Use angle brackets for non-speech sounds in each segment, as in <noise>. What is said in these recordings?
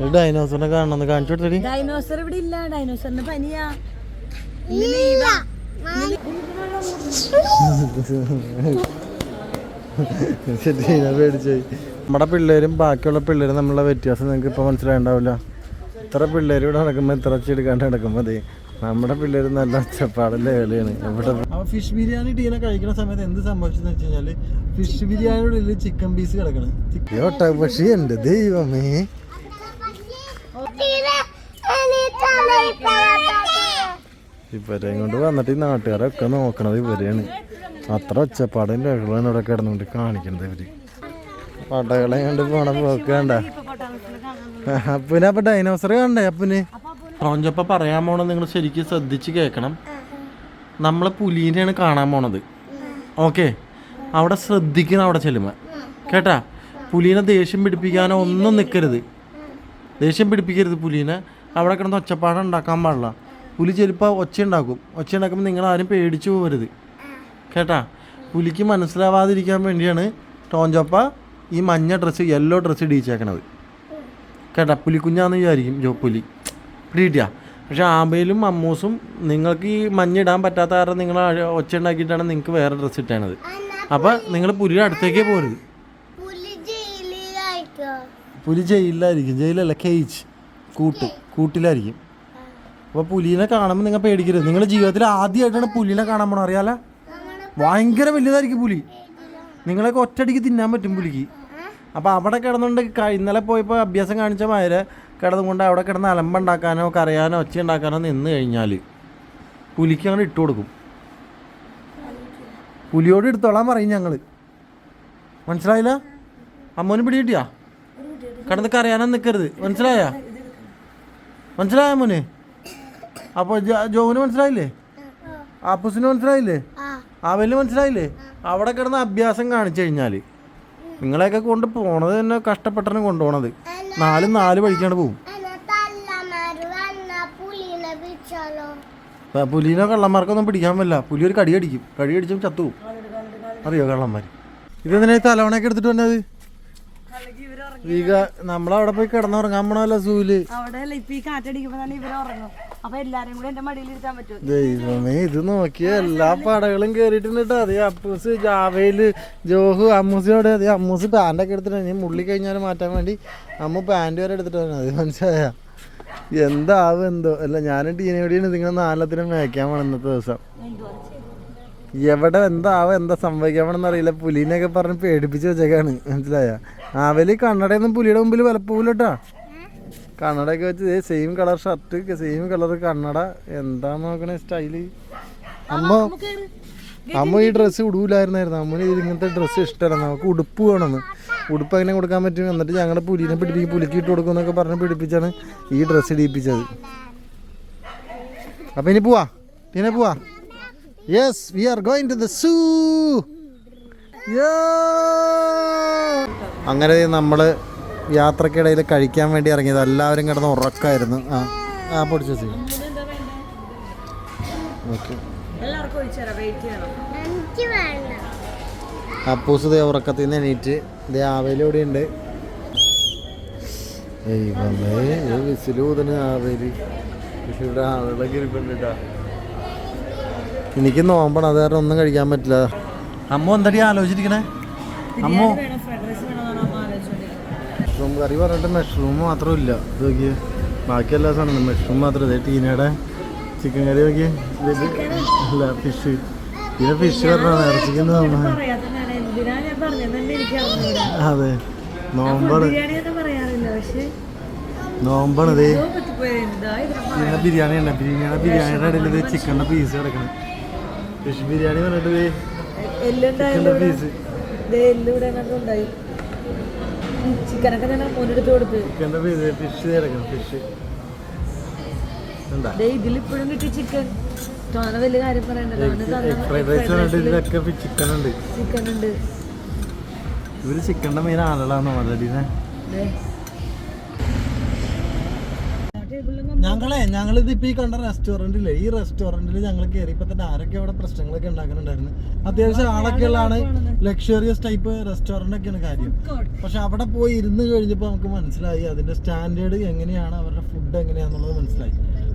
ഒരു ഡൈനോസറിനെ കാണണമെന്ന് കാണിച്ചു കൊടുത്തടി. ഡൈനോസർ ഇവിടെ ഇല്ല. ഡൈനോസറിന് പനിയാ. പേടിച്ചായി നമ്മുടെ പിള്ളേരും ബാക്കിയുള്ള പിള്ളേരും നമ്മളെ വ്യത്യാസം നിങ്ങൾക്ക് ഇപ്പോൾ മനസ്സിലായിണ്ടാവില്ല. ഇത്ര പിള്ളേർ ഇവിടെ നടക്കുമ്പോൾ ഇത്ര എടുക്കാണ്ട് നടക്കുമ്പോൾ അതെ നമ്മുടെ പിള്ളേർ നല്ല ഒച്ചപ്പാടല്ലേ കളിയാണ് ഇവിടെ ഫിഷ് ബിരിയാണി ടീനെ കഴിക്കുന്ന സമയത്ത് എന്ത് സംഭവിച്ചെന്ന് വെച്ച് കഴിഞ്ഞാൽ ഫിഷ് ബിരിയാണിയുടെ ഉള്ളിൽ ചിക്കൻ പീസ് കിടക്കണം. പക്ഷേ എന്റെ ദൈവമേ. ഇവരെ കൊണ്ട് വന്നിട്ട് ഈ നാട്ടുകാരൊക്കെ നോക്കണത് ഇവരെയാണ്. അത്ര ഒച്ചപ്പാടും ലഹളാണ് ഇവിടെ കിടന്നുകൊണ്ട് കാണിക്കണത് ഇവർ. പടകളെ കണ്ട് പോണ പോക്ക് അപ്പന അപ്പന് അപ്പൊ ഡൈനോസർ കണ്ടേ അപ്പന് റോഞ്ചപ്പ പറയാൻ പോണത് നിങ്ങൾ ശരിക്കും ശ്രദ്ധിച്ച് കേൾക്കണം. നമ്മളെ പുലീനെയാണ് കാണാൻ പോണത്. ഓക്കെ? അവിടെ ശ്രദ്ധിക്കണം അവിടെ ചെല്ലുമ്പോൾ കേട്ടാ? പുലീനെ ദേഷ്യം പിടിപ്പിക്കാനോ ഒന്നും നിൽക്കരുത് ദേഷ്യം പിടിപ്പിക്കരുത് പുലീനെ. അവിടെ കിടന്ന് ഒച്ചപ്പാടം ഉണ്ടാക്കാൻ പാടില്ല. പുലി ചിലപ്പോൾ ഒച്ച ഉണ്ടാക്കും ഒച്ച ഉണ്ടാക്കുമ്പോൾ നിങ്ങൾ ആരും പേടിച്ചു പോകരുത് കേട്ടാ? പുലിക്ക് മനസ്സിലാവാതിരിക്കാൻ വേണ്ടിയാണ് ടോഞ്ചോപ്പ ഈ മഞ്ഞ ഡ്രസ്സ് യെല്ലോ ഡ്രസ്സ് ഇടിച്ചേക്കണത് കേട്ടാ? പുലിക്കുഞ്ഞാന്ന് വിചാരിക്കും. ജോ പുലി. പിടികിട്ടിയാ പക്ഷേ ആമ്പയിലും അമ്മൂസും നിങ്ങൾക്ക് ഈ മഞ്ഞ ഇടാൻ പറ്റാത്ത കാരണം നിങ്ങൾ ഒച്ച ഉണ്ടാക്കിയിട്ടാണ് നിങ്ങൾക്ക് വേറെ ഡ്രസ്സ് ഇട്ടേണത് അപ്പോൾ നിങ്ങൾ പുലിയുടെ അടുത്തേക്കേ പോരുത്. പുലി ജയിലിലായിരിക്കും. ജയിലല്ല കേജ് കൂട്ട്. കൂട്ടിലായിരിക്കും. അപ്പോൾ പുലിനെ കാണുമ്പോൾ നിങ്ങൾ പേടിക്കരുത്. നിങ്ങളുടെ ജീവിതത്തിൽ ആദ്യമായിട്ടാണ് പുലിനെ കാണാൻ പോകണം അറിയാല? ഭയങ്കര വലിയതായിരിക്കും പുലി. നിങ്ങളൊക്കെ ഒറ്റയടിക്ക് തിന്നാൻ പറ്റും പുലിക്ക്. അപ്പോൾ അവിടെ കിടന്നുകൊണ്ട് ഇന്നലെ പോയപ്പോൾ അഭ്യാസം കാണിച്ച മാര് കിടന്നുകൊണ്ട് അവിടെ കിടന്ന് അലമ്പുണ്ടാക്കാനോ കരയാനോ ഒച്ച ഉണ്ടാക്കാനോ നിന്ന് കഴിഞ്ഞാൽ പുലിക്ക് അങ്ങനെ ഇട്ട് കൊടുക്കും. പുലിയോട് എടുത്തോളാൻ പറയും ഞങ്ങൾ മനസ്സിലായില്ല? അമ്മോന് പിടി കിട്ടിയാ? കിടന്ന് കരയാനോ നിൽക്കരുത് മനസ്സിലായ? മനസ്സിലായ മോനെ? അപ്പോൾ ജോവിന് മനസ്സിലായില്ലേ? ആപ്പൂസിന് മനസ്സിലായില്ലേ? അവന് മനസ്സിലായില്ലേ? അവിടെ കിടന്ന് അഭ്യാസം കാണിച്ചു കഴിഞ്ഞാൽ നിങ്ങളെയൊക്കെ കൊണ്ട് പോണത് തന്നെ കഷ്ടപ്പെട്ടാണ് കൊണ്ടുപോണത്. നാലും നാല് വഴിക്കാണ് പോകും അപ്പൊ പുലിനെ കള്ളന്മാർക്കൊന്നും പിടിക്കാൻ പറ്റില്ല. പുലി ഒരു കടി അടിക്കും കടി അടിച്ചും ചത്തു അറിയോ കള്ളന്മാർ ഇതെന്തിനാ തലവണയൊക്കെ എടുത്തിട്ട് വന്നത്? നമ്മളവിടെ പോയി കിടന്നുറങ്ങാൻ പോണല്ലോ സൂൽ? ദൈവമേ ഇത് നോക്കിയ എല്ലാ പടകളും കേറിട്ടുണ്ട് അതേ അപ്പൂസ് ജാവയിൽ ജോഹു അമ്മൂസിനോട് അതേ അമ്മൂസ് പാന്റൊക്കെ എടുത്തിട്ട് ഇനി മുള്ളി കഴിഞ്ഞാൽ മാറ്റാൻ വേണ്ടി അമ്മ പാന്റ് വരെ എടുത്തിട്ട് അത് മനസ്സിലായ? എന്താവും എന്തോ? അല്ല ഞാനും ടീനോടിയാണ് നിങ്ങൾ നാലത്തിനും മേയ്ക്കാൻ വേണം ഇന്നത്തെ ദിവസം. എവിടെ എന്താവും എന്താ സംഭവിക്കാൻ പോണെന്ന് അറിയില്ല. പുലിനെയൊക്കെ പറഞ്ഞ് പേടിപ്പിച്ച് വെച്ചേക്കാണ്. മനസ്സിലായ? ആവൽ കണ്ണടയൊന്നും പുലിയുടെ മുമ്പിൽ വിലപ്പോവില്ലട്ടാ കണ്ണടയൊക്കെ വെച്ച് same colour shirt same colour കണ്ണട. എന്താ നോക്കണേ സ്റ്റൈൽ അമ്മ അമ്മ ഈ ഡ്രസ്സ് ഉടൂലായിരുന്നായിരുന്നു അമ്മ ഇത് ഇങ്ങനത്തെ ഡ്രസ്സ് ഇഷ്ടമല്ല. നമുക്ക് ഉടുപ്പ് വേണമെന്ന്. ഉടുപ്പ് എങ്ങനെ കൊടുക്കാൻ പറ്റും? എന്നിട്ട് ഞങ്ങളുടെ പുലിനെ പിടിപ്പിക്കും പുലിക്ക് ഇട്ട് കൊടുക്കും എന്നൊക്കെ പറഞ്ഞ് പിടിപ്പിച്ചാണ് ഈ ഡ്രസ്സ് ഇടിപ്പിച്ചത്. അപ്പം ഇനി പോവാ. പിന്നെ പോവാ. Yes we are going to the zoo അങ്ങനെ നമ്മൾ യാത്രക്കിടയിൽ കഴിക്കാൻ വേണ്ടി ഇറങ്ങിയത്. എല്ലാവരും കിടന്ന് ഉറക്കമായിരുന്നു ആ ആ പൊടിച്ചു ഓക്കെ. എല്ലാവർക്കും ഒഴിച്ചേരാ വെയിറ്റ് ചെയ്യണം. അപ്പൂസ് ദേ ഉറക്കത്തിൽ നിന്ന് എണീറ്റ് ദേ ആവേലിവിടെ ഉണ്ട് വിസിലൂതന് ആവേലി. ഇവിടെ ആളുകളൊക്കെ ഇരിപ്പുണ്ട് കേട്ടോ. എനിക്ക് നോമ്പണം. അത് കാരണം ഒന്നും കഴിക്കാൻ പറ്റില്ല. അമ്മ എന്തടി ആലോചിച്ചിരിക്കണേ? അമ്മോ. മഷ്റൂം കറി പറഞ്ഞിട്ട് മഷ്റൂം മാത്രം ഇല്ല ഇത് നോക്കിയേ. ബാക്കി എല്ലാ സാധനം മഷ്റൂം മാത്രം. ഇതേ ടീനയുടെ ചിക്കൻ കറി നോക്കിയേ. ഇത് അല്ല ഫിഷ് പിന്നെ ഫിഷ് പറഞ്ഞാണ് ഇറച്ചിക്കുന്ന അതെ. നോമ്പാണ്. ബിരിയാണി നോമ്പാണ് ഇതേ പിന്നെ ബിരിയാണി ഉണ്ട് ബിരിയാണിയുടെ ബിരിയാണിയുടെ ഇടയിൽ ഇത് ചിക്കന്റെ പീസ് കിടക്കണം. ഫിഷ് ബിരിയാണി പറഞ്ഞിട്ട് ചിക്കന്റെ പീസ് ദേ എല്ല് ഇവിടെ എങ്ങാണ്ടും ഉണ്ടായി ചിക്കനൊക്കെ ഞാൻ കൊടുത്ത്. ഫിഷ് ഫിഷ് ദേ ഇതിലിപ്പോഴും കിട്ടി ചിക്കൻ. വലിയ കാര്യം പറയണ്ടല്ലോ ചിക്കൻ ഉണ്ട് ചിക്കൻ ഉണ്ട് ഇവർ ചിക്കന്റെ മെയിൻ ആളുകളാണോ ഓൾറെഡി ഞങ്ങളെ ഞങ്ങളിത് ഇപ്പൊ ഈ കണ്ട റെസ്റ്റോറന്റില്ലേ ഈ റെസ്റ്റോറന്റിൽ ഞങ്ങൾ കയറിയപ്പോ തന്നെ ആരൊക്കെ അവിടെ പ്രശ്നങ്ങളൊക്കെ ഉണ്ടാക്കുന്നുണ്ടായിരുന്നു. അത്യാവശ്യം ആളൊക്കെ ഉള്ളതാണ് ലക്ഷറിയസ് ടൈപ്പ് റെസ്റ്റോറന്റ് ഒക്കെയാണ് കാര്യം. പക്ഷെ അവിടെ പോയി ഇരുന്ന് കഴിഞ്ഞപ്പോൾ നമുക്ക് മനസ്സിലായി അതിന്റെ സ്റ്റാൻഡേർഡ് എങ്ങനെയാണ് അവരുടെ ഫുഡ് എങ്ങനെയാണെന്നുള്ളത് മനസ്സിലായി.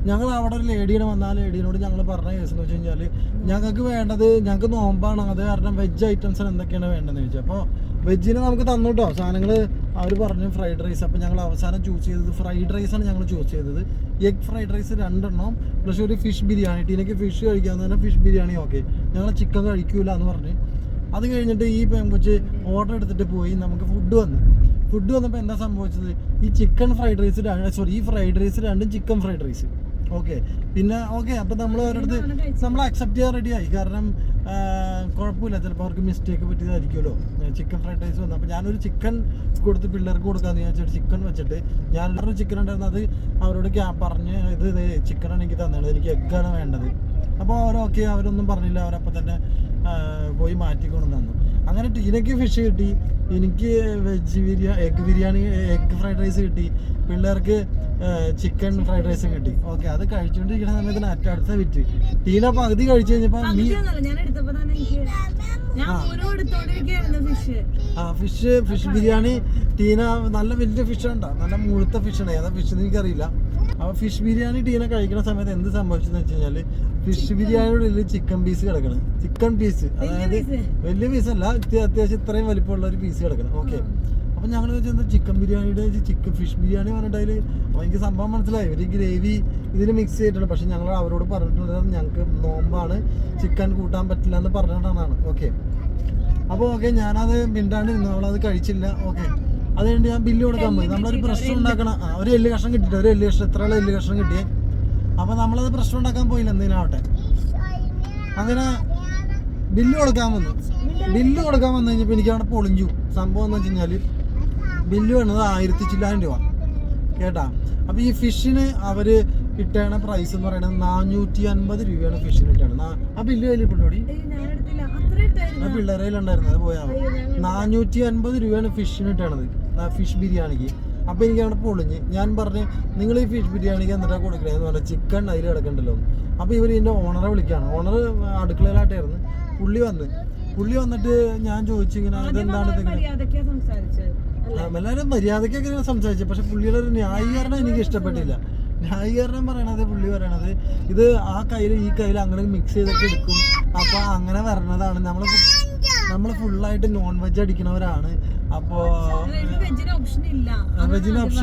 ഞങ്ങൾ അവിടെ ഒരു ലേഡിയുടെ വന്ന ആ ലേഡിയോട് ഞങ്ങൾ പറഞ്ഞ കേസ് എന്ന് വെച്ച് കഴിഞ്ഞാൽ ഞങ്ങൾക്ക് വേണ്ടത് ഞങ്ങൾക്ക് നോമ്പാണ്. അത് കാരണം വെജ് ഐറ്റംസ് എന്തൊക്കെയാണ് വേണ്ടതെന്ന് ചോദിച്ചു. അപ്പോൾ വെജിന് നമുക്ക് തന്നു കേട്ടോ സാധനങ്ങൾ അവർ പറഞ്ഞു ഫ്രൈഡ് റൈസ് അപ്പോൾ ഞങ്ങൾ അവസാനം ചൂസ് ചെയ്തത് ഫ്രൈഡ് റൈസാണ് ഞങ്ങൾ ചൂസ് ചെയ്തത്. എഗ് ഫ്രൈഡ് റൈസ് രണ്ടെണ്ണം പ്ലസ് ഒരു ഫിഷ് ബിരിയാണി ടീനക്ക് ഫിഷ് കഴിക്കാമെന്ന് പറഞ്ഞാൽ ഫിഷ് ബിരിയാണി ഓക്കെ ഞങ്ങൾ ചിക്കൻ കഴിക്കൂല എന്ന് പറഞ്ഞ്. അത് കഴിഞ്ഞിട്ട് ഈ പെൺകൊച്ച് ഓർഡർ എടുത്തിട്ട് പോയി നമുക്ക് ഫുഡ് വന്നു. ഫുഡ് വന്നപ്പോൾ എന്താ സംഭവിച്ചത്? ഈ ചിക്കൻ ഫ്രൈഡ് റൈസ് സോറി ഈ ഫ്രൈഡ് റൈസ് രണ്ടും ചിക്കൻ ഫ്രൈഡ് റൈസ് ഓക്കെ പിന്നെ ഓക്കെ അപ്പം നമ്മൾ അവരുടെ നമ്മൾ അക്സെപ്റ്റ് ചെയ്യാൻ റെഡിയായി കാരണം കുഴപ്പമില്ല ചിലപ്പോൾ അവർക്ക് മിസ്റ്റേക്ക് പറ്റിയതായിരിക്കുമല്ലോ. ചിക്കൻ ഫ്രൈഡ് റൈസ് വന്നു. അപ്പോൾ ഞാനൊരു ചിക്കൻ കൊടുത്ത് പിള്ളേർക്ക് കൊടുക്കാമെന്ന് വിചാരിച്ചിട്ട് ചിക്കൻ വെച്ചിട്ട് ഞാൻ ഒരു ചിക്കൻ ഉണ്ടായിരുന്നു. അത് അവരോട് പറഞ്ഞ് ഇത് ചിക്കൻ എനിക്ക് തന്നത് എനിക്ക് എഗ്ഗാണ് വേണ്ടത്. അപ്പോൾ അവർ ഓക്കെ അവരൊന്നും പറഞ്ഞില്ല. അവരപ്പോൾ തന്നെ പോയി മാറ്റിക്കൊണ്ട് തന്നു അങ്ങനെ ടീനയ്ക്ക് ഫിഷ് കിട്ടി. എനിക്ക് veg biryani egg biryani egg fried rice കിട്ടി. പിള്ളേർക്ക് ചിക്കൻ ഫ്രൈഡ് റൈസും കിട്ടി. ഓക്കെ അത് കഴിച്ചുകൊണ്ടിരിക്കുന്ന സമയത്തിന് അറ്റ അടുത്ത വിറ്റ്. ടീന പകുതി കഴിച്ചു കഴിഞ്ഞപ്പോ നീ ഞാൻ എടുത്തപ്പോ തന്നെ എനിക്ക് ഞാൻ ഓരോ എടുത്തോണ്ടിരിക്കുകയായിരുന്നു ഫിഷ് ആ ഫിഷ് ഫിഷ് ബിരിയാണി ടീന നല്ല വലിയ ഫിഷ് ഉണ്ടോ? നല്ല മുഴുത്ത ഫിഷാണ് ഉണ്ട്? ഏതാ ഫിഷ് എന്ന് എനിക്കറിയില്ല. അപ്പോൾ ഫിഷ് ബിരിയാണി ടീന കഴിക്കുന്ന സമയത്ത് എന്ത് സംഭവിച്ചെന്ന് വെച്ച് കഴിഞ്ഞാൽ ഫിഷ് ബിരിയാണിയുടെ ഉള്ളിൽ ചിക്കൻ പീസ് കിടക്കണം. ചിക്കൻ പീസ് അതായത് വലിയ പീസ് അല്ല അത്യാവശ്യം ഇത്രയും വലിപ്പമുള്ള ഒരു പീസ് കിടക്കണം. ഓക്കെ അപ്പം ഞങ്ങൾ ചിക്കൻ ബിരിയാണിയുടെ ചിക്കൻ ഫിഷ് ബിരിയാണി പറഞ്ഞിട്ട് അതിൽ എനിക്ക് സംഭവം മനസ്സിലായി. ഒരു ഗ്രേവി ഇതിന് മിക്സ് ചെയ്തിട്ടുണ്ട്. പക്ഷേ ഞങ്ങൾ അവരോട് പറഞ്ഞിട്ടുള്ളത് ഞങ്ങൾക്ക് നോമ്പാണ്. ചിക്കൻ കൂട്ടാൻ പറ്റില്ല എന്ന് പറഞ്ഞിട്ടാണ് ഓക്കെ അപ്പോൾ ഓക്കെ ഞാനത് മിണ്ടാണ്ട് നിന്നു. അവളത് കഴിച്ചില്ല. ഓക്കെ അത് കഴിഞ്ഞ് ഞാൻ ബില്ല് കൊടുക്കാൻ പോയി. നമ്മളൊരു പ്രശ്നം ഉണ്ടാക്കണം. ആ ഒരു എല്ല് കഷ്ണം കിട്ടിയിട്ട് ഒരു എല്ല് കഷ്ണം എത്ര എല്ല് കഷ്ണം കിട്ടിയേ അപ്പോൾ നമ്മളത് പ്രശ്നം ഉണ്ടാക്കാൻ പോയില്ല. എന്തിനാവട്ടെ അങ്ങനെ ബില്ല് കൊടുക്കാൻ വന്നു. ബില്ല് കൊടുക്കാൻ വന്നു കഴിഞ്ഞപ്പോൾ എനിക്ക് അവിടെ പൊളിഞ്ഞു. സംഭവം എന്ന് വെച്ച് കഴിഞ്ഞാൽ ബില്ല് വേണത് ആയിരത്തി ചില്ലായിരം രൂപ. കേട്ടാ? അപ്പോൾ ഈ ഫിഷിന് അവർ ഇട്ടേണ പ്രൈസ് എന്ന് പറയുന്നത് നാനൂറ്റി അൻപത് രൂപയാണ് ഫിഷിന് ഇട്ടേണത് ആ ബില്ല് ഇട്ടായിരുന്നു. ആ പിള്ളേരെ ഉണ്ടായിരുന്നത് അത് പോയാ നാനൂറ്റി അൻപത് രൂപയാണ് ഫിഷിന് ഇട്ടേണത് ഫിഷ് ബിരിയാണിക്ക്. അപ്പോൾ എനിക്ക് അവിടെ പൊളിഞ്ഞ്. ഞാൻ പറഞ്ഞു നിങ്ങൾ ഈ ഫിഷ് ബിരിയാണിക്ക് എന്നിട്ടാ കൊടുക്കണേന്ന് പറഞ്ഞാൽ ചിക്കൻ അതിൽ കിടക്കണ്ടല്ലോ. അപ്പോൾ ഇവർ ഇതിന്റെ ഓണറെ വിളിക്കുകയാണ് ഓണർ അടുക്കളയിലായിട്ടായിരുന്നു. പുള്ളി വന്ന്. പുള്ളി വന്നിട്ട് ഞാൻ ചോദിച്ചു ഇങ്ങനെ ഇതെന്താണ് എല്ലാവരും മര്യാദയ്ക്കൊക്കെ ഇങ്ങനെ സംസാരിച്ചു. പക്ഷെ പുള്ളിയുടെ ഒരു ന്യായീകരണം എനിക്ക് ഇഷ്ടപ്പെട്ടില്ല. ന്യായീകരണം പറയണത് പുള്ളി പറയണത് ഇത് ആ കയ്യിൽ ഈ കയ്യിൽ അങ്ങനെ മിക്സ് ചെയ്തൊക്കെ എടുക്കും. അപ്പൊ അങ്ങനെ വരണതാണ്. നമ്മൾ നമ്മൾ ഫുള്ളായിട്ട് നോൺ വെജ് അടിക്കണവരാണ്. അപ്പോ വെജിന് ഓപ്ഷൻ ഇല്ല.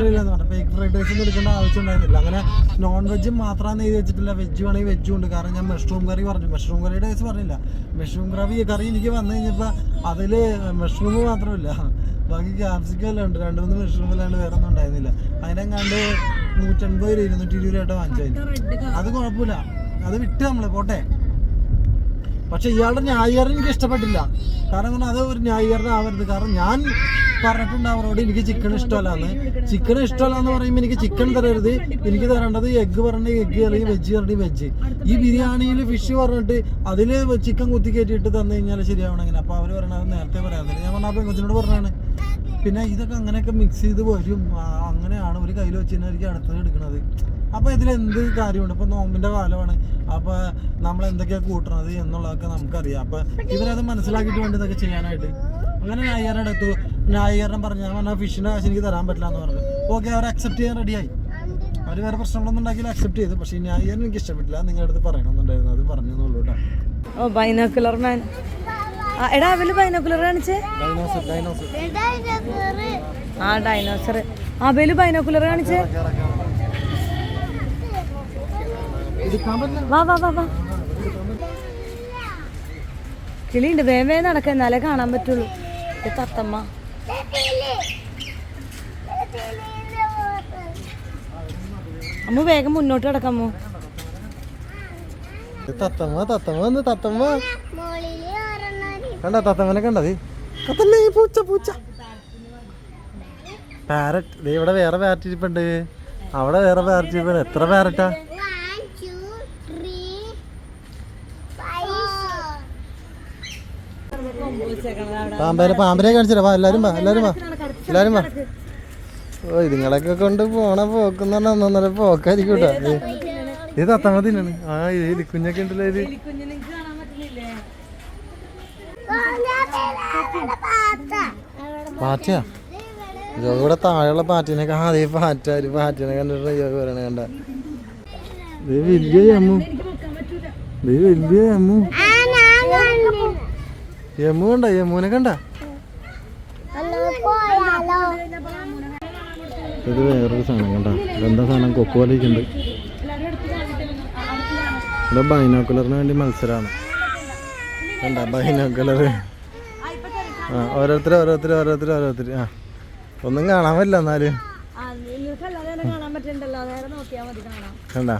ഇല്ലെന്ന് പറഞ്ഞു എഗ് ഫ്രൈഡ് റൈസ് ഒന്നും എടുക്കേണ്ട ആവശ്യം ഉണ്ടായിരുന്നില്ല. അങ്ങനെ നോൺ വെജ് മാത്രമാണ് എഴുതി വെച്ചിട്ടില്ല. വെജ് വേണമെങ്കിൽ വെജും ഉണ്ട്. കാരണം ഞാൻ മഷ്റൂം കറി പറഞ്ഞു. മഷ്റൂം കറിയുടെ കേസ് പറഞ്ഞില്ല. മഷ്റൂം കറി കറി എനിക്ക് വന്നു കഴിഞ്ഞപ്പോൾ അതിൽ മഷ്റൂം മാത്രമല്ല. ബാക്കി ക്യാപ്സിക്കം എല്ലാം ഉണ്ട് രണ്ട് മൂന്ന് മഷ്റൂം അല്ലാണ്ട് വേറെ ഒന്നും ഉണ്ടായിരുന്നില്ല. അതിനെങ്ങാണ്ട് നൂറ്റൻപത് രൂപ ഇരുന്നൂറ്റി ഇരുപത് രൂപ വാങ്ങിച്ചതിന് റെഡ് അത് കുഴപ്പമില്ല. അത് വിട്ട് നമ്മളെ പോട്ടെ. പക്ഷെ ഇയാളുടെ ന്യായീകരണം എനിക്ക് ഇഷ്ടപ്പെട്ടില്ല. കാരണം പറഞ്ഞാൽ അത് ഒരു ന്യായീകരണം ആവരുത്. കാരണം ഞാൻ പറഞ്ഞിട്ടുണ്ട് അവരോട് എനിക്ക് ചിക്കൻ ഇഷ്ടമല്ലാന്ന്. ചിക്കൻ ഇഷ്ടമല്ല എന്ന് പറയുമ്പോൾ എനിക്ക് ചിക്കൻ തരരുത്. എനിക്ക് തരേണ്ടത് എഗ്ഗ് പറഞ്ഞ എഗ്ഗ് അല്ലെങ്കിൽ വെജ് പറഞ്ഞ വെജ് ഈ ബിരിയാണിയിൽ ഫിഷ് പറഞ്ഞിട്ട് അതിൽ ചിക്കൻ കുത്തി കയറ്റിയിട്ട് തന്നു കഴിഞ്ഞാൽ ശരിയാവണം അങ്ങനെ. അപ്പോൾ അവർ പറയണത് നേരത്തെ പറയാൻ ഞാൻ പറഞ്ഞ പെങ്കൊച്ചിനോട് പറഞ്ഞാണ് പിന്നെ ഇതൊക്കെ അങ്ങനെയൊക്കെ മിക്സ് ചെയ്ത് വരും. അങ്ങനെയാണ് ഒരു കയ്യിൽ വെച്ച് കഴിഞ്ഞാൽ അടുത്തത് എടുക്കുന്നത് അപ്പോൾ ഇതിൽ എന്ത് കാര്യമുണ്ട്? ഇപ്പോൾ നോമ്പിന്റെ കാലമാണ്. അപ്പോൾ നമ്മൾ എന്തൊക്കെയാണ് കൂട്ടണത് എന്നുള്ളതൊക്കെ നമുക്കറിയാം. അപ്പോൾ ഇവരത് മനസ്സിലാക്കിയിട്ട് വേണ്ടി ഇതൊക്കെ ചെയ്യാനായിട്ട്. അങ്ങനെ ന്യായീകരണം എടുത്തു ന്യായീകരണം പറഞ്ഞു. ഞാൻ പറഞ്ഞാൽ ഫിഷിന്റെ കാശ് എനിക്ക് തരാൻ പറ്റില്ല എന്ന് പറഞ്ഞു. ഓക്കെ അവർ അക്സെപ്റ്റ് ചെയ്യാൻ റെഡിയായി അവർ വേറെ പ്രശ്നങ്ങളൊന്നും ഉണ്ടാക്കിയില്ല അക്സെപ്റ്റ് ചെയ്തു. പക്ഷേ ഈ ന്യായീകരണം എനിക്ക് ഇഷ്ടപ്പെട്ടില്ല. നിങ്ങളുടെ അടുത്ത് പറയണമെന്നുണ്ടായിരുന്നു. അത് പറഞ്ഞു എന്നുള്ളൂ കേട്ടോ. ഓ ബൈനോക്കുലർ മാൻ എടാ അവൽ ബൈനോക്കുലർ കാണിച്ചേ. ഡൈനോസർ ഡൈനോസർ ആ ഡൈനോസർ അവൽ ബൈനോക്കുലർ കാണിച്ചേ. വാ വാ വാ വാ. കിളിയുണ്ട് വേം വേഗം നടക്ക എന്നാലേ കാണാൻ പറ്റുള്ളൂ. ഇത് തത്തമ്മ. അമ്മ വേഗം മുന്നോട്ട് കിടക്കാമോ തത്തമ്മ തത്തമ്മ തത്തമ്മ. കണ്ട തത്തമ്മനെ കണ്ടത് തത്തമ്മ പൂച്ച പൂച്ച. പാരറ്റ്. ഇവിടെ വേറെ പാരറ്റ് ഇരിപ്പുണ്ട്. അവിടെ വേറെ പാരറ്റ് ഇരിപ്പുണ്ട്. എത്ര പാരറ്റാ? പാമ്പേനെ പാമ്പിനെ കാണിച്ചില്ല വാ എല്ലാരും വാ എല്ലാരും വാ. എല്ലാരും വാ. ഓ ഇതുങ്ങളൊക്കെ കൊണ്ട് പോണ പോക്കെന്ന് പറഞ്ഞാൽ ഒന്നൊന്നര പോക്കായിരിക്കും കേട്ടോ ഇത് തത്തമ്മ തിന്നാണ് ആ ഇത് കുഞ്ഞൊക്കെ ഉണ്ടല്ലോ ഇത്. കുഞ്ഞു പാറ്റയാ ഇവിടെ താഴെയുള്ള പാറ്റിനൊക്കെ ആദ്യം പാറ്റ ഒരു പാറ്റിനെ കണ്ടിട്ട് യോഗ പറയണ കണ്ട. ഇത് വലിയ യമ്മു ഇത് കണ്ട? യമ്മുനെ കണ്ട? ഇത് വേറൊരു സാധനം കണ്ട. എന്താ സാധനം? കൊക്കു പോലെ ഇരിക്കുന്നുണ്ട്. ഇവിടെ ബൈനോക്കുലറിന് വേണ്ടി മത്സരമാണ് കണ്ട? ബൈനോക്കുലർ. ആ ഓരോരുത്തർ ഓരോരുത്തർ ഓരോരുത്തർ ഓരോരുത്തർ ആ. ഒന്നും കാണാൻ പറ്റില്ല എന്നാലും. കണ്ട?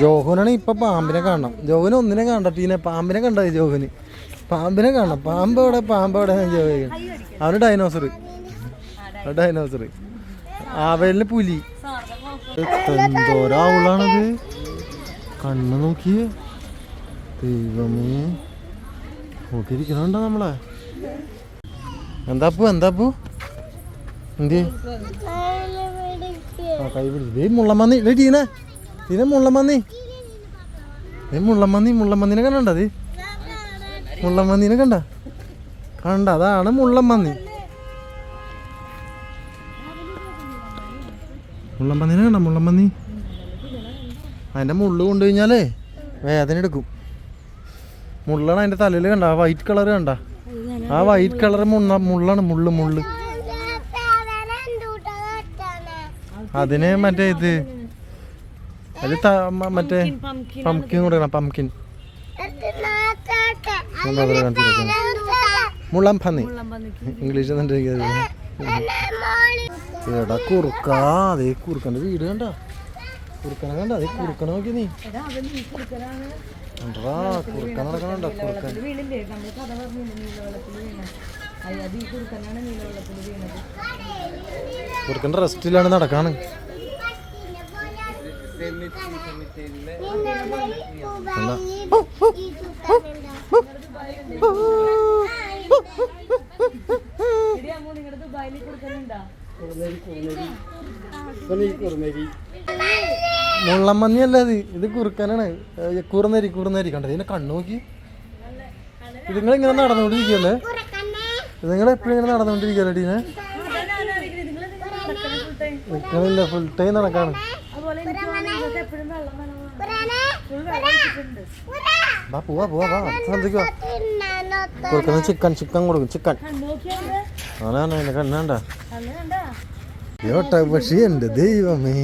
ജോഹുനാണ് ഇപ്പൊ പാമ്പിനെ കാണണം. ജോഹുന് ഒന്നിനെ കണ്ട ടീനെ. പാമ്പിനെ കണ്ടത് ജോഹുന്? പാമ്പിനെ കാണണം. പാമ്പ് എവിടെ? പാമ്പ് എവിടെ? ജോഹു അവന് ഡൈനോസർ ഡൈനോസർ ആവേലിന് പുലി. എന്തോരാവുള്ളാണത് കണ്ണ് നോക്കിയേ. ദൈവമേ. നോക്കിയിരിക്കണുണ്ടോ നമ്മളെ? എന്താപ്പു എന്താപ്പു എന്തി? കൈ പിടിച്ചു ദേ മുള്ളമ്മന്നി. ഡേ ടീന. ടീന മുള്ളമ്മന്നി. ദേ മുള്ളമ്മന്നി. മുള്ളമ്മന്നിനെ കണ്ട ദേ. മുള്ളമ്മന്നിനെ കണ്ട. കണ്ട. അതാണ് മുള്ളമ്മന്നി. മുള്ളമ്മന്നിനെ കണ്ട മുള്ളമ്മന്നി. അതിന്റെ മുള്ളു കൊണ്ടു കഴിഞ്ഞാലേ വേദന എടുക്കും. മുള്ളാണ് അതിന്റെ തലയിൽ കണ്ട. ആ വൈറ്റ് കളർ കണ്ട. ആ വൈറ്റ് കളർ മുള്ള മുള്ളാണ്. മുള്ളു മുള്ളു. അതിന് മറ്റേ ഇത് അത് മറ്റേ പംകിൻ പംകിൻ കൊടുക്കണം പംകിൻ മുള്ളം പന്നി ഇംഗ്ലീഷ് എടാ കുറുക്കാ. അതേ കുറുക്കന്റെ വീട് കണ്ട. കുറുക്കനെ കണ്ട. അതേ കുറുക്കനെ നോക്കി നീ. എടാ അവൻ ഈ കുറുക്കനാണ്. കണ്ടാ? കുറുക്കൻ നടക്കണ കുറുക്കൻ. അത് അത് കുറുക്കന്റെ റെസ്റ്റിലാണ് നടക്കാണ്. മുള്ളമ്മന്നി അല്ല ഇത് ഇത് കുറുക്കനാണ്. കുറുനരി കുറുനരി കണ്ടത് ഇതിനെ കണ്ണു നോക്കി ഇതിങ്ങളിങ്ങനെ നടന്നുകൊണ്ടിരിക്കുകയല്ലേ നിങ്ങൾ എപ്പോഴും ഇങ്ങനെ നടന്നുകൊണ്ടിരിക്കുകയല്ലേ ടീനെ? ഫുൾ ടൈം നടക്കാണ്. വാ പോവാ പോവാ വാ. ശ്രദ്ധിക്കുക ചിക്കൻ ചിക്കൻ കൊടുക്കും ചിക്കൻ. അതാണ് എന്റെ കണ്ണാണ്ട? യോട്ട പക്ഷി എന്റെ ദൈവമേ.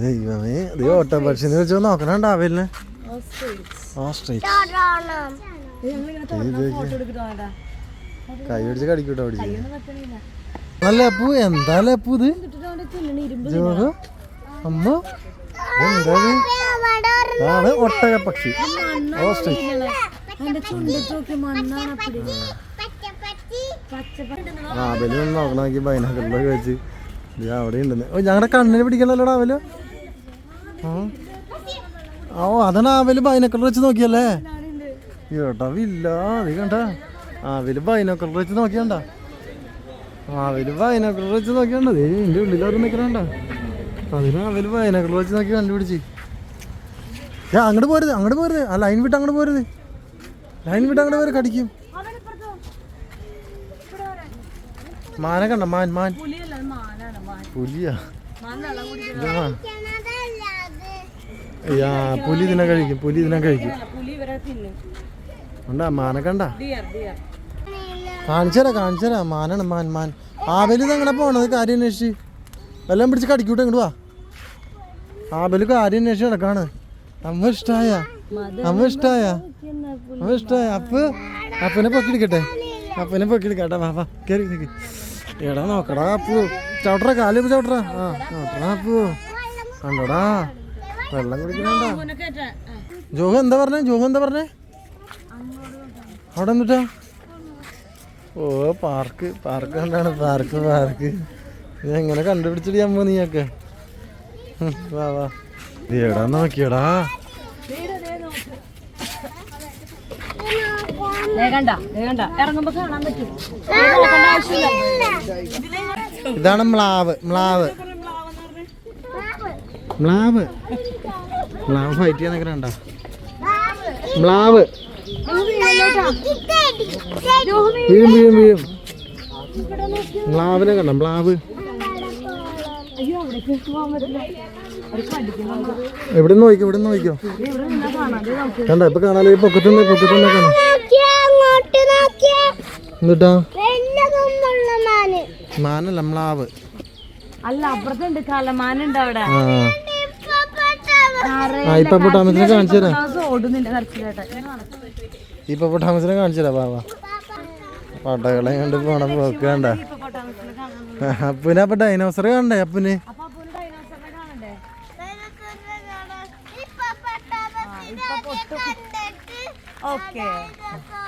ദൈവമേ ദൈവം ഓട്ട പക്ഷി എന്ന് വെച്ചാൽ നോക്കണണ്ടാവില്ലേ ഓസ്ട്രേറ്റ് കൈ പിടിച്ച് കടിക്കൂട്ടോ നല്ല അപ്പു എന്താ അപ്പു ഇത്? അമ്മ? ആണ് ഒട്ടക പക്ഷി. ആവൽ ഒന്ന് നോക്കണമെങ്കിൽ നോക്കി ബൈനാക്കറിലൊക്കെ വെച്ച് അവിടെ ഉണ്ടെന്ന്. ഓ ഞങ്ങളുടെ കണ്ണിന് പിടിക്കണല്ലോടാ അവൽ ഓ അതാണ് അവൽ ബൈനക്കറിൽ വെച്ച് നോക്കിയല്ലേ? ഏട്ടാ വില്ല നീ കണ്ട? ആവൽ ബൈനക്കറിൽ വെച്ച് നോക്കിയണ്ട. ആവൽ ബൈനക്കറിൽ വെച്ച് നോക്കിയണ്ട. ദേ എന്റെ ഉള്ളിൽ അവർ നിൽക്കണണ്ട അതിന് ആവൽ ബൈനക്കറിൽ വെച്ച് നോക്കി കണ്ടുപിടിച്ച്. ഏ അങ്ങോട്ട് പോരുത് അങ്ങോട്ട് പോരുത്. ആ ലൈൻ വിട്ട് അങ്ങോട്ട് പോരുത്. ലൈൻ വിട്ട് അങ്ങോട്ട് പോരുത് കടിക്കും. മാന കണ്ട മാൻ മാൻ. പുലിയല്ല അത് മാൻ പുലിയാ പുലി ഇതിനെ കഴിക്കും പുലി ഇതിനെ കഴിക്കും. ഉണ്ടാ? മാനെ കണ്ട കാണിച്ചരാ കാണിച്ചരാ. മാനാണ് മാൻ മാൻ. ആബലി ഇതെങ്ങനെ പോണത്? കാര്യം അന്വേഷിച്ച്. എല്ലാം പിടിച്ച് കടിക്കൂട്ടെ ഇങ്ങോട്ട് വാ. ആബലി കാര്യം അന്വേഷിച്ച് നടക്കാണ്. അമ്മ ഇഷ്ടായ. അമ്മ ഇഷ്ടായ. അമ്മ ഇഷ്ടായ. അപ്പ് അപ്പനെ പൊക്കിടിക്കട്ടെ അപ്പനെ പൊക്കിടിക്കട്ടെ വാ കയറി നിൽക്ക് എടാ നോക്കടാ അപ്പു. ചവിട്ടറ കാൽ ചവിട്ടറ. ആ ചവിട്ടറ അപ്പു. കണ്ടോടാ. വെള്ളം കുടിക്കണ്ട ജോഹ എന്താ പറഞ്ഞേ? ജോഹ എന്താ പറഞ്ഞേ? അവിടെ എന്നിട്ടാ ഓ പാർക്ക് പാർക്ക് കണ്ടാണ് പാർക്ക് പാർക്ക്. ഇത് എങ്ങനെ കണ്ടുപിടിച്ചിട്ട് ഞാൻ നീയൊക്കെ? വാ വാ. എടാ നോക്കിയടാ? ഇതാണ് മ്ലാവ് മ്ലാവ്. മ്ലാവ്. മ്ലാവ് ഫൈറ്റ് ചെയ്യാൻ നിൽക്കണ മ്ലാവ്. വീഴും വീഴും വീഴും. മ്ലാവിനെ കണ്ട മ്ലാവ്? എവിടെ നിന്ന് നോക്കിയോ ഇവിടെ നിന്ന് നോക്കിയോ? കണ്ട ഇപ്പൊ കാണാലോ ഈ പൊക്കത്തുനിന്ന് പൊക്കത്തുനിന്ന് കാണാം. എന്നിട്ടാ? മാനല്ല മ്ലാവ്. അല്ല അപ്പുറത്തുണ്ട് കലമാനുണ്ട് അവിടെ. ആ. ഇപ്പൊ കാണിച്ചു തരാം ഓടുന്നുണ്ട് ഇപ്പൊ പൊട്ടാമസിനെ കാണിച്ചു തരാം വാ വാ. പടകളെ കണ്ട് പോണ പോക്ക് കണ്ട. അപ്പുനെ അപ്പൊ ഡൈനോസർ കാണണ്ടേ അപ്പുന്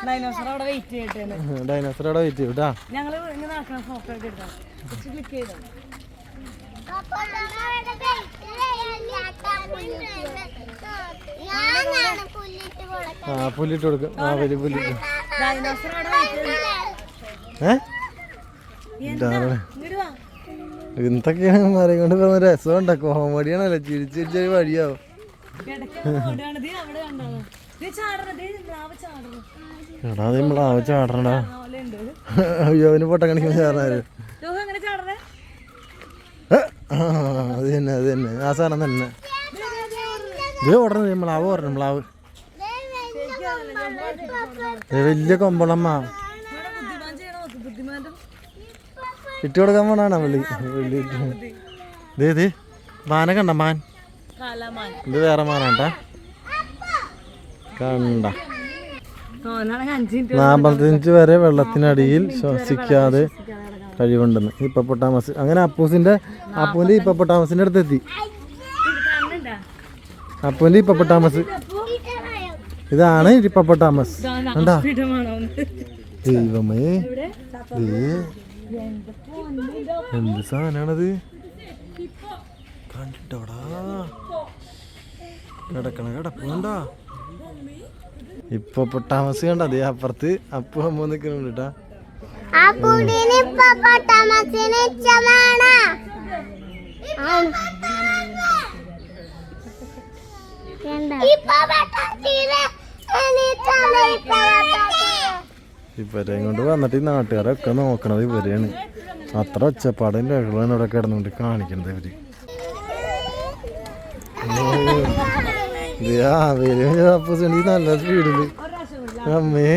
ഡൈനോസർ അവിടെ വെയിറ്റ് ചെയ്തിട്ട് ഡൈനോസർ അവിടെ വെയിറ്റ് ചെയ്യൂട്ടാ ഞങ്ങൾ ഫോട്ടോ ഒക്കെ എടുക്കാം. ക്ലിക്ക് ചെയ്തോ? ആ പുല്ലിട്ട് കൊടുക്കും. ആ വലിയ പുല്ലിട്ട് ഏ? എന്തൊക്കെയാണ് മരം കൊണ്ട് പോകുന്ന? രസമുണ്ട. കോമഡിയാണല്ലോ ചിരിച്ച് ചിരിച്ചൊരു വഴിയാവും. എടാ അത് നമ്മളാവ ചാടണടാ. പോലെ ഉണ്ട്. അയ്യോ അവന് പൊട്ടം കണിക്കുന്ന അത് തന്നെ അത് തന്നെ. ആ സാധനം തന്നെ. ഇത് ഓടണം നമ്മളാവ് ഓടണം നമ്മളാവ് വലിയ കൊമ്പളമ്മ. ഇട്ട് കൊടുക്കാൻ പോണാണ് വിളി? വിളി ദേ ദേ. മാന കണ്ട മാൻ. ഇത് വേറെ മാനാട്ടാ. കണ്ട. നാൽപ്പത്തഞ്ച് വരെ വെള്ളത്തിനടിയിൽ ശ്വസിക്കാതെ കഴിവുണ്ടെന്ന്. ഇപ്പൊട്ടാമസ് അങ്ങനെ അപ്പൂസിന്റെ അപ്പൂന്റെ ഇപ്പൊട്ടാമസിന്റെ അടുത്തെത്തി. അപ്പൂന്റെ ഇപ്പൊട്ടാമസ് ഇതാണ് ഇപ്പൊട്ടാമസ് എന്താ ദൈവമേ. എന്ത് സാധനാണത്? കണ്ടോടാ കിടക്കണ കിടപ്പുണ്ടാ ഇപ്പൊ പൊട്ടാമസ് കണ്ട? അതേ അപ്പുറത്ത് അപ്പു അമ്മ നിൽക്കുന്നുണ്ട് കേട്ടാ ആ കുടീന് ഇപ്പൊ പൊട്ടാമസിന്. ഇവരെയും കൊണ്ട് വന്നിട്ട് ഈ നാട്ടുകാരൊക്കെ നോക്കണത് ഇവരെയാണ്. അത്ര ഒച്ചപ്പാടും ലഹളാണ് ഇവിടെ കിടന്നുകൊണ്ട് കാണിക്കണത് ഇവർ. <laughs> ഇത് ആ അപ്പൂസ് നല്ല സ്പീഡിൽ. അമ്മേ.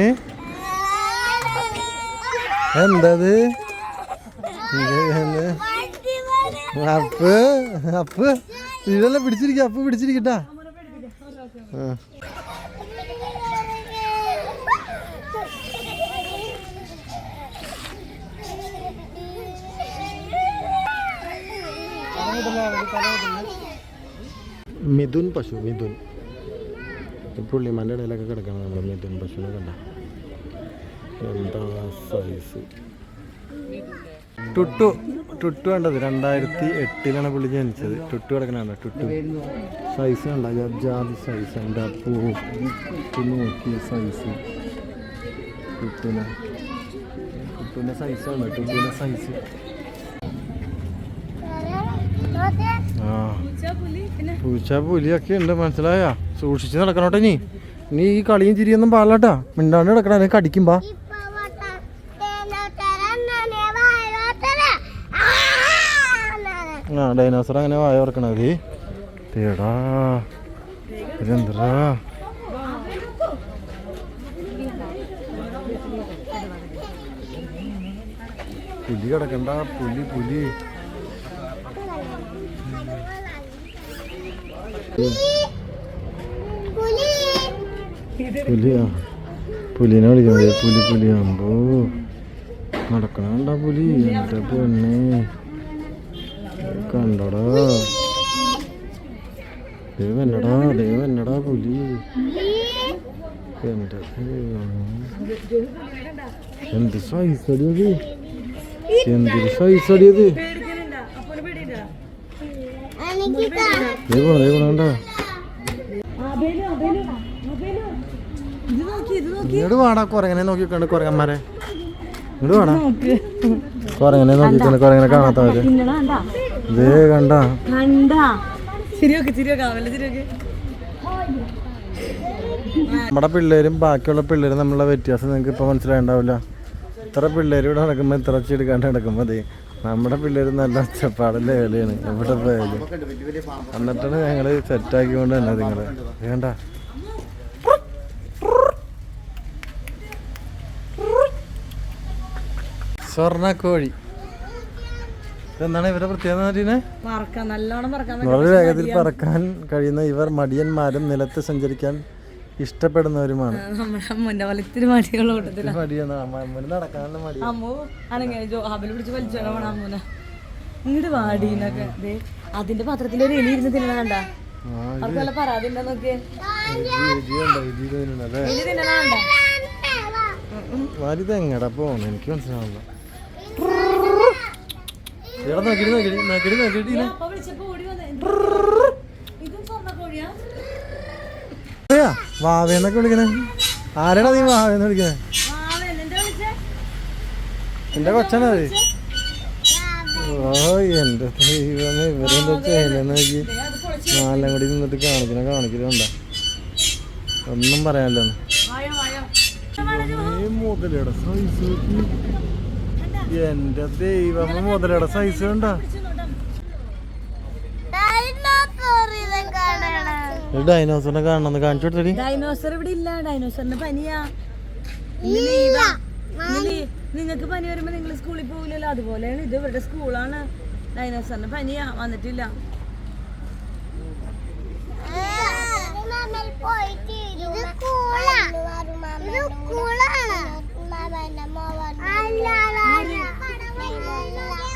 എന്തത്? Up up. ഇതെല്ലാം പിടിച്ചിരിക്ക അപ്പ് പിടിച്ചിരിക്കട്ടാ. മിഥുൻ പശു മിഥുൻ. പുള്ളിമാന്റെ ഇടയിലൊക്കെ കിടക്കണം നമ്മൾ മിഥുൻ പശുവിനെ കണ്ട. എന്താ സൈസ് ടുട്ടു ടുട്ടു കണ്ടത് രണ്ടായിരത്തി എട്ടിലാണ് പുള്ളി ജനിച്ചത്. ടുട്ടു കിടക്കണ ടുട്ടു. സൈസ് കണ്ട? ജാതി സൈസ് എന്റെ അപ്പൂ നോക്കിയ സൈസ് ടുട്ടുനെ ടുട്ടുവിന്റെ സൈസാണ് ടുട്ടുവിന്റെ സൈസ് പൂച്ച പുലിയൊക്കെ ഉണ്ട് മനസ്സിലായ? സൂക്ഷിച്ച് നടക്കണോട്ടെ നീ നീ ഈ കളിയും ചിരിയൊന്നും പാടില്ലാട്ടാ. മിണ്ടാണ്ട് കിടക്കണ കടിക്കുമ്പോ ഇപ്പൊ പൊട്ടാ- തേനോത്തരന്നനെ വായോത്തര. ആ എന്നാണ്. ആ ഡൈനോസർ അങ്ങനെ വായ ഓർക്കണത് തീടാ. ഇതെന്തടാ പുലി കിടക്കണ്ട പുലി പുലി. പുലി പുലിയാ പുലിനെ വിളിക്കുന്നത് പുലി പുലി. പുലിയാകുമ്പോ നടക്കണണ്ട പുലി. എന്താ പെണ്ണേ കണ്ടടാ. ദൈവം എന്നടാ ദൈവം എന്നടാ പുലി ദൈവമേ. എന്ത് സൈസ് അടിയത്? എന്തൊരു സൈസ് അടിയത്? ദേവണ അപ്പൊ പേടിയുണ്ടാ എനിക്ക് കാണാം ദൈവം ദൈവം കണ്ട ഇങ്ങോട്ട് വാടാ കുരങ്ങനെ നോക്കിക്കണ്ട് കുരങ്ങന്മാരെ. ഇങ്ങോട്ട് വേടാ. കുരങ്ങനെ നോക്കിക്കണ്ട് കുരങ്ങനെ കാണാത്തവര്. കണ്ടാ. കണ്ട. ശരിയൊക്കെ ശരിയൊക്കെ നമ്മുടെ പിള്ളേരും ബാക്കിയുള്ള പിള്ളേരും തമ്മിലുള്ള വ്യത്യാസം നിങ്ങൾക്ക് ഇപ്പോൾ മനസ്സിലായിണ്ടാവില്ല. ഇത്ര പിള്ളേർ ഇവിടെ നടക്കുമ്പോൾ ഇത്ര ചെടുക്കാണ്ട് നടക്കുമ്പോൾ അതെ നമ്മുടെ പിള്ളേർ നല്ല ഒച്ചപ്പാടല്ലേ കളിയാണ്. എവിടെ പോയാലും. എന്നിട്ടാണ് ഞങ്ങൾ സെറ്റാക്കിക്കൊണ്ട് തന്നെ നിങ്ങൾ വേണ്ട സ്വർണ കോഴി ഇതെന്താണ് ഇവരെ പ്രത്യേകത വളരെ വേഗത്തിൽ പറക്കാൻ കഴിയുന്ന ഇവർ മടിയന്മാരും നിലത്ത് സഞ്ചരിക്കാൻ ഇഷ്ടപ്പെടുന്നവരുമാണ്. അതിന്റെ പാത്രത്തിൽ ഒരു എലി ഇരുന്ന് തിന്നണ കണ്ട. ആ, അവർക്ക് വല്ല പരാതി ഉണ്ടോ നോക്കിയേ? എലി തിന്നണ കണ്ട? വാരിത് എങ്ങടാ പോണെ എനിക്ക് മനസ്സിലാവില്ല എടാ നോക്കിടി നോക്കിടി നോക്കിടി നോക്കിടി ഇതിനെ. അപ്പൊ വിളിച്ചപ്പോ ഓടി വാവേന്നൊക്കെ വിളിക്കണേ. ആരാടാ നീ വാവേന്ന് വിളിക്കണേ? എന്റെ കൊച്ചാണ് അത്? ഓ എന്റെ ദൈവമേ ഇവരെന്താ ചെയ്യലെന്ന് നോക്കി. നാലെല്ലാം കൂടി നിന്നിട്ട് കാണിക്കണ കാണിക്കലുണ്ട ഒന്നും പറയാനല്ലോ മുതലയുടെ സൈസ് എന്റെ ദൈവം മുതലയുടെ സൈസ് കണ്ട? ഡൈനോസറിനെ കാണണമെന്ന് കാണിച്ചു കൊടുത്തടി. ഡൈനോസർ ഇവിടെ ഇല്ല ഡൈനോസറിന് പനിയാ. നിങ്ങൾക്ക് പനി വരുമ്പോ നിങ്ങൾ സ്കൂളിൽ പോകില്ലല്ലോ അതുപോലെയാണ് ഇത് ഇവരുടെ സ്കൂളാണ് ഡൈനോസറിന് പനിയാ വന്നിട്ടില്ല.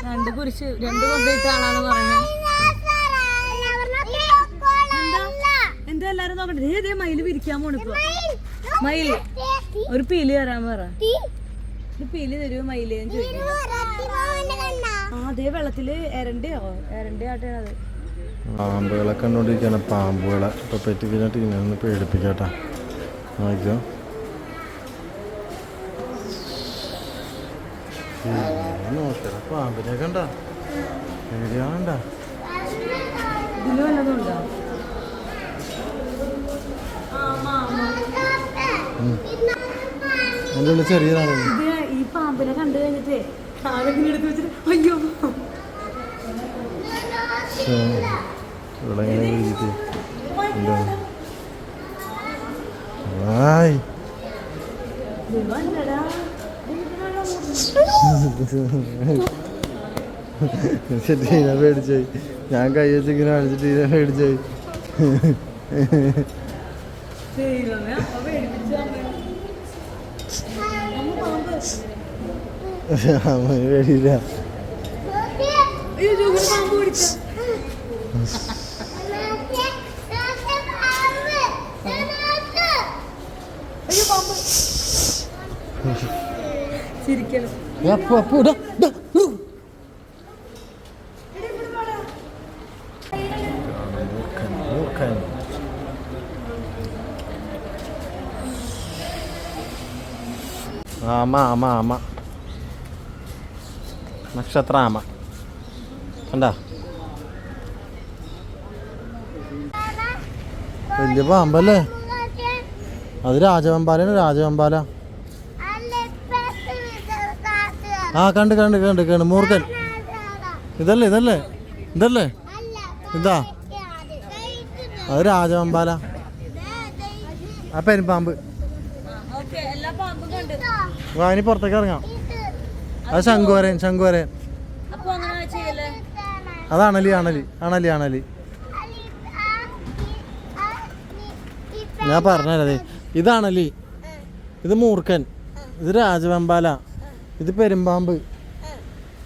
രണ്ട് കുരിശ് രണ്ട് കൊണ്ടിട്ട ആളാണ് പറയുന്നത്. എന്താ എല്ലാരും നോക്കട്ടെ ദേ, ദേ മയിൽ വിരിക്കാൻ പോണിപ്പോ മയിൽ ഒരു പീലി തരാൻ പറ. ഒരു പീലി തരുമോ മയിൽ എന്ന് ചോദിക്കും ആ അതേ വെള്ളത്തിൽ എരണ്ടയോ? എരണ്ടയാട്ടെ അത്. പാമ്പുകളെ കണ്ടോണ്ടിരിക്കാണ്. പാമ്പുകളെ ഇപ്പൊ പറ്റി കഴിഞ്ഞിട്ട് ഇങ്ങനെ പേടിപ്പിക്കാട്ടാ. നോക്കിയോ നോക്കട പാമ്പിനെ കണ്ട. പേടിയാണ്ട ഇതിൽ വല്ലതും ഉണ്ടോ? ചെറിയതാണ് ഈ പാമ്പിനെ കണ്ടു കഴിഞ്ഞിട്ടേ കാലൊക്കെ എടുത്ത് വെച്ചിട്ട് അയ്യോ. ശ്ശേ. ഇവിടെ ഇങ്ങനെ എഴുതിയിട്ട് എന്താ വന്നടാ. പേടിച്ചായി ഞാൻ കൈ വെച്ചിങ്ങനെ കാണിച്ചിട്ട് ഇതിനെ പേടിച്ചായി. അമ്മ പേടിയില്ല അയ്യോ, ജോഗിന് പാമ്പ് പിടിച്ച അയ്യോ പാമ്പ് ഇടാ ഇടാ മൂർഖൻ ആമ ആമ ആമ. നക്ഷത്ര ആമ. കണ്ടാ? വലിയ പാമ്പല്ലേ? അത് രാജവെമ്പാലാണ് രാജവെമ്പാല. ആ കണ്ട് കണ്ട് കണ്ട് കണ്ട്. മൂർഖൻ. ഇതല്ലേ ഇതല്ലേ? ഇതല്ലേ? ഇതാ. അത് രാജവമ്പാല. ആ പെരുമ്പാമ്പ് വാനി ഇനി പുറത്തേക്ക് ഇറങ്ങാം. അത് അങ്ങനെ ചെയ്യല്ലേ അത് അണലി അണലി അണലി അണലി ഞാൻ പറഞ്ഞതേ ഇത് അണലി ഇത് മൂർഖൻ. ഇത് രാജവെമ്പാല. ഇത് പെരുമ്പാമ്പ്.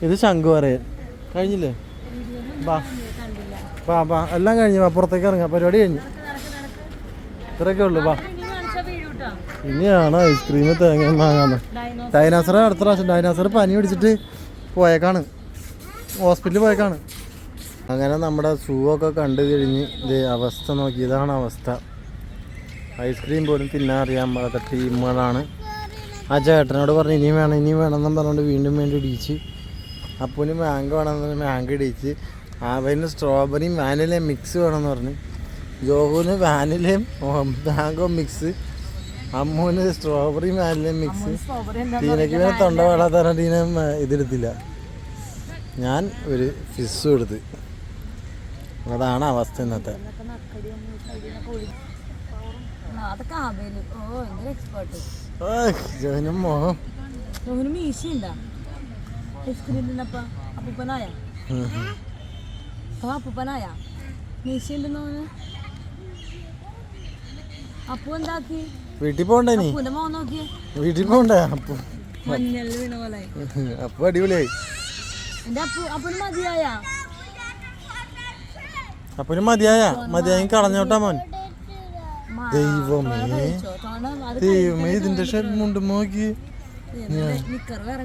ഇത് ശംഖുവരയൻ കഴിഞ്ഞില്ലേ? ബാ. ബാ ബാ. എല്ലാം കഴിഞ്ഞു വാ പുറത്തേക്ക് ഇറങ്ങാം. പരിപാടി കഴിഞ്ഞു. ഇത്രയൊക്കെ ഉള്ളു ബാ. ഇനിയാണ് ഐസ്ക്രീം തേങ്ങ വാങ്ങാന്ന് ഡൈനോ ഡൈനാസറെ അടുത്ത പ്രാവശ്യം. ഡൈനാസർ പനി പിടിച്ചിട്ട് പോയേക്കാണ്. ഹോസ്പിറ്റലിൽ പോയേക്കാണ്. അങ്ങനെ നമ്മുടെ സൂ ഒക്കെ കണ്ടു കഴിഞ്ഞ് ഇത് അവസ്ഥ നോക്കി. ഇതാണ് അവസ്ഥ. ഐസ്ക്രീം പോലും തിന്നാൻ അറിയാൻ പാടാത്ത ടീമുകളാണ്. ആ ചേട്ടനോട് പറഞ്ഞു ഇനിയും വേണം ഇനിയും വേണം എന്നും പറഞ്ഞുകൊണ്ട് വീണ്ടും വേണ്ടി ഇടിച്ച് അപ്പൂന് മാങ്കോ വേണമെന്ന് പറഞ്ഞ് മാങ്കോ ഇടിച്ച് അവന് സ്ട്രോബെറിയും വാനിലയും മിക്സ് വേണമെന്ന് പറഞ്ഞു. ജോഹുവിന് വാനിലയും മാങ്കോ മിക്സ് അമ്മൂന് സ്ട്രോബെറിയും വാനിലയും മിക്സ് സ്ട്രോബെറി ടീനയ്ക്ക് പിന്നെ തൊണ്ട വെള്ളാത്ത പറഞ്ഞ ടീന ഇതെടുത്തില്ല. ഞാൻ ഒരു ഫിസ്സും എടുത്ത്. അതാണ് അവസ്ഥ ഇന്നത്തെ. അതൊക്കെ ഓ എക്സ്പേർട്ട് ജോനും മോഹം. രോഹിന് മീശയുണ്ടാ? ഐസ്ക്രീം തിന്നപ്പ അപ്പൂപ്പനായ അപ്പൊ അപ്പൂപ്പനായ? മീശയുണ്ടെന്ന് തോന്നുന്നു. അപ്പു എന്താക്കി? വീട്ടിൽ പോണ്ടേ നീ വീട്ടിൽ പോകണ്ടേ <laughs> അപ്പു അടിപൊളിയായി. അപ്പന് മതിയായ? മതിയായി? കളഞ്ഞോട്ടാ മോൻ. ദൈവമേ. ദൈവമേ ഇതിന്റെ ഷർട്ട് മുണ്ട് നോക്കി നിക്കർ വേറെ